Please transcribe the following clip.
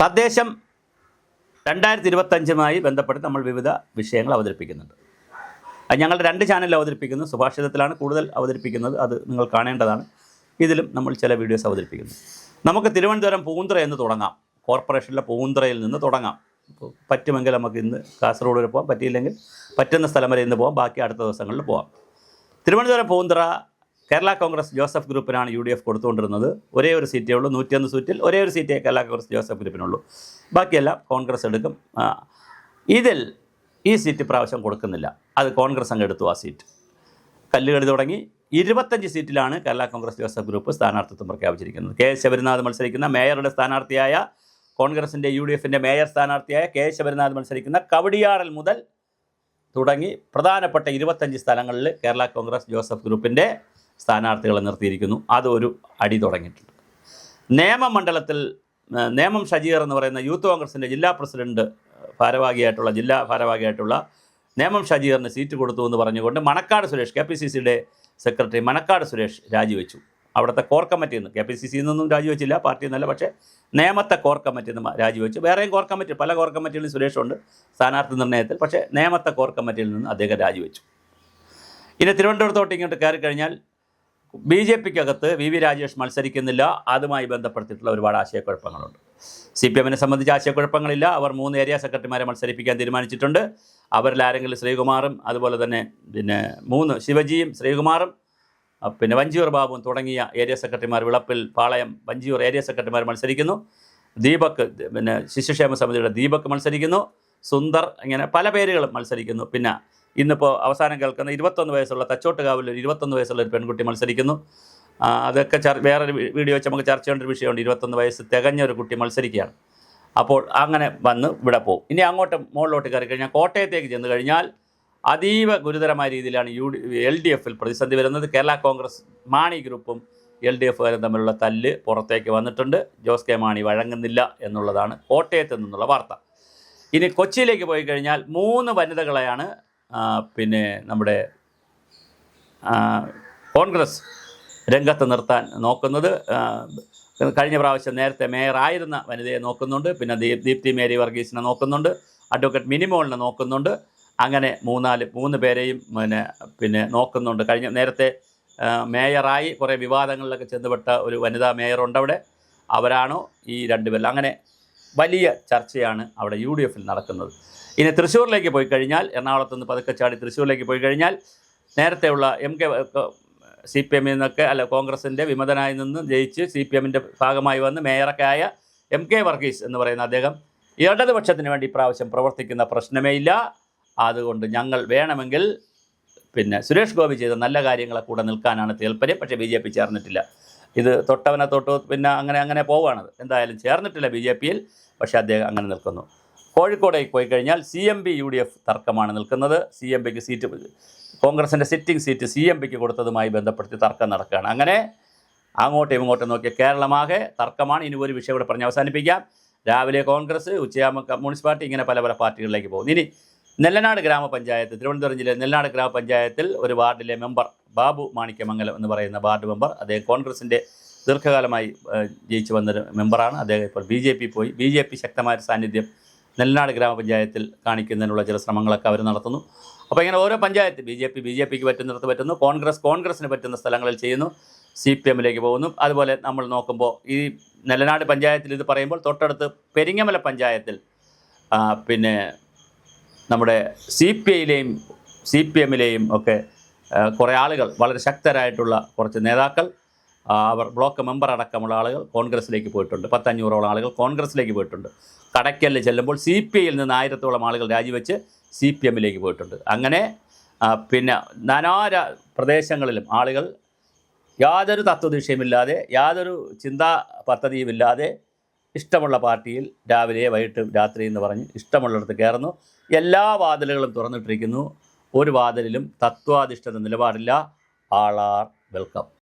തദ്ദേശം രണ്ടായിരത്തി ഇരുപത്തഞ്ചുമായി ബന്ധപ്പെട്ട് നമ്മൾ വിവിധ വിഷയങ്ങൾ അവതരിപ്പിക്കുന്നുണ്ട്. അത് ഞങ്ങൾ രണ്ട് ചാനലിൽ അവതരിപ്പിക്കുന്നു. സുഭാഷിതത്തിലാണ് കൂടുതൽ അവതരിപ്പിക്കുന്നത്. അത് നിങ്ങൾ കാണേണ്ടതാണ്. ഇതിലും നമ്മൾ ചില വീഡിയോസ് അവതരിപ്പിക്കുന്നു. നമുക്ക് തിരുവനന്തപുരം പൂന്തറ എന്ന് തുടങ്ങാം. കോർപ്പറേഷനിലെ പൂന്തറയിൽ നിന്ന് തുടങ്ങാം. പറ്റുമെങ്കിൽ നമുക്ക് ഇന്ന് കാസർഗോഡ് വരെ പോകാം പറ്റിയില്ലെങ്കിൽ പറ്റുന്ന സ്ഥലം വരെ ഇന്ന് പോകാം ബാക്കി അടുത്ത ദിവസങ്ങളിൽ പോകാം തിരുവനന്തപുരം പൂന്തറ കേരള കോൺഗ്രസ് ജോസഫ് ഗ്രൂപ്പിനാണ് യു ഡി എഫ് കൊടുത്തുകൊണ്ടിരുന്നത്. ഒരേ ഒരു സീറ്റേ ഉള്ളൂ നൂറ്റിയൊന്ന് സീറ്റിൽ ഒരേ ഒരു സീറ്റേ കേരള കോൺഗ്രസ് ജോസഫ് ഗ്രൂപ്പിനുള്ളൂ. ബാക്കിയെല്ലാം കോൺഗ്രസ് എടുക്കും. ഇതിൽ ഈ സീറ്റ് പ്രാവശ്യം കൊടുക്കുന്നില്ല. അത് കോൺഗ്രസ് അങ്ങ് എടുത്തു ആ സീറ്റ്. കല്ലുകളി തുടങ്ങി. ഇരുപത്തഞ്ച് സീറ്റിലാണ് കേരള കോൺഗ്രസ് ജോസഫ് ഗ്രൂപ്പ് സ്ഥാനാർത്ഥിത്വം പ്രഖ്യാപിച്ചിരിക്കുന്നത്. കെ ശബരിനാഥ് മത്സരിക്കുന്ന മേയറുടെ സ്ഥാനാർത്ഥിയായ കോൺഗ്രസിന്റെ യു ഡി എഫിന്റെ മേയർ സ്ഥാനാർത്ഥിയായ കെ ശബരിനാഥ് മത്സരിക്കുന്ന കവടിയാറൽ മുതൽ തുടങ്ങി പ്രധാനപ്പെട്ട ഇരുപത്തഞ്ച് സ്ഥലങ്ങളിൽ കേരള കോൺഗ്രസ് ജോസഫ് ഗ്രൂപ്പിന്റെ സ്ഥാനാർത്ഥികളെ നിർത്തിയിരിക്കുന്നു. അതൊരു അടി തുടങ്ങിയിട്ടുണ്ട്. നേമമണ്ഡലത്തിൽ നേമം ഷജീർ എന്ന് പറയുന്ന യൂത്ത് കോൺഗ്രസിന്റെ ജില്ലാ പ്രസിഡന്റ് ഭാരവാഹിയായിട്ടുള്ള ജില്ലാ ഭാരവാഹിയായിട്ടുള്ള നേമം ഷജീറിന് സീറ്റ് കൊടുത്തു എന്ന് പറഞ്ഞുകൊണ്ട് Manacaud Suresh K P C സിയുടെ സെക്രട്ടറി മണക്കാട് സുരേഷ് രാജിവെച്ചു. അവിടുത്തെ കോർ കമ്മിറ്റിയിൽ നിന്ന് കെ പി സി സിയിൽ നിന്നും രാജിവെച്ചില്ല പാർട്ടിയിൽ നിന്നല്ല പക്ഷേ നേമത്തെ കോർ കമ്മിറ്റിയിൽ നിന്ന് രാജിവെച്ചു. വേറെയും കോർ കമ്മിറ്റി പല കോർ കമ്മിറ്റികളിൽ സുരേഷുണ്ട് സ്ഥാനാർത്ഥി നിർണയത്തിൽ പക്ഷേ നേമത്തെ കോർ കമ്മിറ്റിയിൽ നിന്ന് അദ്ദേഹം രാജിവെച്ചു. ഇനി തിരുവനന്തപുരത്തോട്ട് ഇങ്ങോട്ട് കയറി കഴിഞ്ഞാൽ ബി ജെ പിക്കകത്ത് വി വി രാജേഷ് മത്സരിക്കുന്നില്ല. അതുമായി ബന്ധപ്പെടുത്തിയിട്ടുള്ള ഒരുപാട് ആശയക്കുഴപ്പങ്ങളുണ്ട്. സി പി എമ്മിനെ സംബന്ധിച്ച് ആശയക്കുഴപ്പങ്ങളില്ല. അവർ മൂന്ന് ഏരിയ സെക്രട്ടറിമാരെ മത്സരിപ്പിക്കാൻ തീരുമാനിച്ചിട്ടുണ്ട്. അവരിൽ ആരെങ്കിലും ശ്രീകുമാറും അതുപോലെ തന്നെ പിന്നെ മൂന്ന് ശിവജിയും ശ്രീകുമാറും പിന്നെ വഞ്ചിയൂർ ബാബുവും തുടങ്ങിയ ഏരിയ സെക്രട്ടറിമാർ വിളപ്പിൽ പാളയം വഞ്ചിയൂർ ഏരിയ സെക്രട്ടറിമാർ മത്സരിക്കുന്നു. ദീപക് പിന്നെ ശിശുക്ഷേമ സമിതിയുടെ ദീപക് മത്സരിക്കുന്നു. സുന്ദർ ഇങ്ങനെ പല പേരുകളും മത്സരിക്കുന്നു. പിന്നെ ഇന്നിപ്പോൾ അവസാനം കേൾക്കുന്ന ഇരുപത്തൊന്ന് വയസ്സുള്ള തച്ചോട്ടുകാവിൽ ഒരു ഇരുപത്തൊന്ന് വയസ്സുള്ള ഒരു പെൺകുട്ടി മത്സരിക്കുന്നു. അതൊക്കെ ചർ വേറൊരു വീഡിയോ വെച്ച് നമുക്ക് ചർച്ച ചെയ്യേണ്ട ഒരു വിഷയമുണ്ട്. ഇരുപത്തൊന്ന് വയസ്സ് തികഞ്ഞ ഒരു കുട്ടി മത്സരിക്കുകയാണ്. അപ്പോൾ അങ്ങനെ വന്ന് ഇവിടെ പോകും. ഇനി അങ്ങോട്ട് മുകളിലോട്ട് കയറി കഴിഞ്ഞാൽ കോട്ടയത്തേക്ക് ചെന്ന് കഴിഞ്ഞാൽ അതീവ ഗുരുതരമായ രീതിയിലാണ് യു ഡി എൽ ഡി എഫിൽ പ്രതിസന്ധി വരുന്നത്. കേരള കോൺഗ്രസ് മാണി ഗ്രൂപ്പും എൽ ഡി എഫുകാരും തമ്മിലുള്ള തല്ല് പുറത്തേക്ക് വന്നിട്ടുണ്ട്. ജോസ് കെ മാണി വഴങ്ങുന്നില്ല എന്നുള്ളതാണ് കോട്ടയത്ത് നിന്നുള്ള വാർത്ത. ഇനി കൊച്ചിയിലേക്ക് പോയി കഴിഞ്ഞാൽ മൂന്ന് വനിതകളെയാണ് പിന്നെ നമ്മുടെ കോൺഗ്രസ് രംഗത്ത് നിർത്താൻ നോക്കുന്നത്. കഴിഞ്ഞ പ്രാവശ്യം നേരത്തെ മേയറായിരുന്ന വനിതയെ നോക്കുന്നുണ്ട് പിന്നെ ദീപ് ദീപ്തി മേരി വർഗീസിനെ നോക്കുന്നുണ്ട് അഡ്വക്കേറ്റ് മിനിമോളിനെ നോക്കുന്നുണ്ട്. അങ്ങനെ മൂന്നാൽ മൂന്ന് പേരെയും പിന്നെ പിന്നെ നോക്കുന്നുണ്ട്. കഴിഞ്ഞ നേരത്തെ മേയറായി കുറേ വിവാദങ്ങളിലൊക്കെ ചെന്നുപെട്ട ഒരു വനിതാ മേയറുണ്ട് അവിടെ. അവരാണോ ഈ രണ്ടുപേരും അങ്ങനെ വലിയ ചർച്ചയാണ് അവിടെ യു ഡി എഫിൽ നടക്കുന്നത്. ഇനി തൃശ്ശൂരിലേക്ക് പോയി കഴിഞ്ഞാൽ എറണാകുളത്ത് നിന്ന് പതുക്കെ ചാടി തൃശ്ശൂരിലേക്ക് പോയി കഴിഞ്ഞാൽ നേരത്തെയുള്ള എം കെ സി പി എമ്മിൽ നിന്നൊക്കെ അല്ല കോൺഗ്രസിന്റെ വിമതനായി നിന്ന് ജയിച്ച് സി പി എമ്മിന്റെ ഭാഗമായി വന്ന് മേയറൊക്കെ ആയ എം കെ വർഗീസ് എന്ന് പറയുന്ന അദ്ദേഹം ഇടതുപക്ഷത്തിന് വേണ്ടി ഇപ്രാവശ്യം പ്രവർത്തിക്കുന്ന പ്രശ്നമേ ഇല്ല. അതുകൊണ്ട് ഞങ്ങൾ വേണമെങ്കിൽ പിന്നെ സുരേഷ് ഗോപി ചെയ്ത നല്ല കാര്യങ്ങളെ കൂടെ നിൽക്കാനാണ് താല്പര്യം. പക്ഷേ ബി ജെ പി ചേർന്നിട്ടില്ല. ഇത് തൊട്ടവനെ തൊട്ടു പിന്നെ അങ്ങനെ അങ്ങനെ പോവുകയാണത് എന്തായാലും ചേർന്നിട്ടില്ല ബി ജെ പിയിൽ പക്ഷേ അദ്ദേഹം അങ്ങനെ നിൽക്കുന്നു. കോഴിക്കോടേക്ക് പോയി കഴിഞ്ഞാൽ C M B U D F തർക്കമാണ് നിൽക്കുന്നത്. സി എം പിക്ക് സീറ്റ് കോൺഗ്രസിന്റെ സിറ്റിംഗ് സീറ്റ് സി എം പിക്ക് കൊടുത്തതുമായി ബന്ധപ്പെടുത്തി തർക്കം നടക്കുകയാണ്. അങ്ങനെ അങ്ങോട്ടും ഇങ്ങോട്ടും നോക്കിയ കേരളമാകെ തർക്കമാണ്. ഇനി ഒരു വിഷയം കൂടെ പറഞ്ഞ് അവസാനിപ്പിക്കാം. രാവിലെ കോൺഗ്രസ് ഉച്ചയാകുമ്പോൾ മുനിസിപ്പാലിറ്റി ഇങ്ങനെ പല പല പാർട്ടികളിലേക്ക് പോകും. ഇനി നെല്ലനാട് ഗ്രാമപഞ്ചായത്ത് തിരുവനന്തപുരം ജില്ലയിലെ നെല്ലനാട് ഗ്രാമപഞ്ചായത്തിൽ ഒരു വാർഡിലെ മെമ്പർ ബാബു മാണിക്യമംഗലം എന്ന് പറയുന്ന വാർഡ് മെമ്പർ അദ്ദേഹം കോൺഗ്രസിന്റെ ദീർഘകാലമായി ജയിച്ചു വന്നൊരു മെമ്പറാണ്. അദ്ദേഹം ഇപ്പോൾ ബി ജെ പി പോയി. ബി ജെ പി ശക്തമായ സാന്നിധ്യം നെല്ലനാട് ഗ്രാമപഞ്ചായത്തിൽ കാണിക്കുന്നതിനുള്ള ചില ശ്രമങ്ങളൊക്കെ അവർ നടത്തുന്നു. അപ്പോൾ ഇങ്ങനെ ഓരോ panchayat B J P B J പിക്ക് പറ്റുന്നിടത്ത് പറ്റുന്നു. കോൺഗ്രസ് കോൺഗ്രസിന് പറ്റുന്ന സ്ഥലങ്ങളിൽ ചെയ്യുന്നു. സി പി എമ്മിലേക്ക് പോകുന്നു. അതുപോലെ നമ്മൾ നോക്കുമ്പോൾ ഈ നെല്ലനാട് പഞ്ചായത്തിൽ ഇത് പറയുമ്പോൾ തൊട്ടടുത്ത് പെരിങ്ങമല പഞ്ചായത്തിൽ പിന്നെ നമ്മുടെ സി പി ഐയിലെയും സി പി എമ്മിലെയും ഒക്കെ കുറേ ആളുകൾ വളരെ ശക്തരായിട്ടുള്ള കുറച്ച് നേതാക്കൾ അവർ ബ്ലോക്ക് മെമ്പർ അടക്കമുള്ള ആളുകൾ കോൺഗ്രസ്സിലേക്ക് പോയിട്ടുണ്ട്. പത്തഞ്ഞൂറോളം ആളുകൾ കോൺഗ്രസ്സിലേക്ക് പോയിട്ടുണ്ട്. കടയ്ക്കലിൽ ചെല്ലുമ്പോൾ സി പി ഐയിൽ നിന്ന് ആയിരത്തോളം ആളുകൾ രാജിവെച്ച് സി പി എമ്മിലേക്ക് പോയിട്ടുണ്ട്. അങ്ങനെ പിന്നെ നാനാര പ്രദേശങ്ങളിലും ആളുകൾ യാതൊരു തത്വദീക്ഷയുമില്ലാതെ യാതൊരു ചിന്താ പദ്ധതിയുമില്ലാതെ ഇഷ്ടമുള്ള പാർട്ടിയിൽ രാവിലെ വൈകിട്ട് രാത്രി എന്ന് പറഞ്ഞ് ഇഷ്ടമുള്ളിടത്ത് കയറുന്നു. എല്ലാ വാതിലുകളും തുറന്നിട്ടിരിക്കുന്നു. ഒരു വാതിലിലും തത്വാധിഷ്ഠിത നിലപാടില്ല. ആളാർ വെൽക്കം.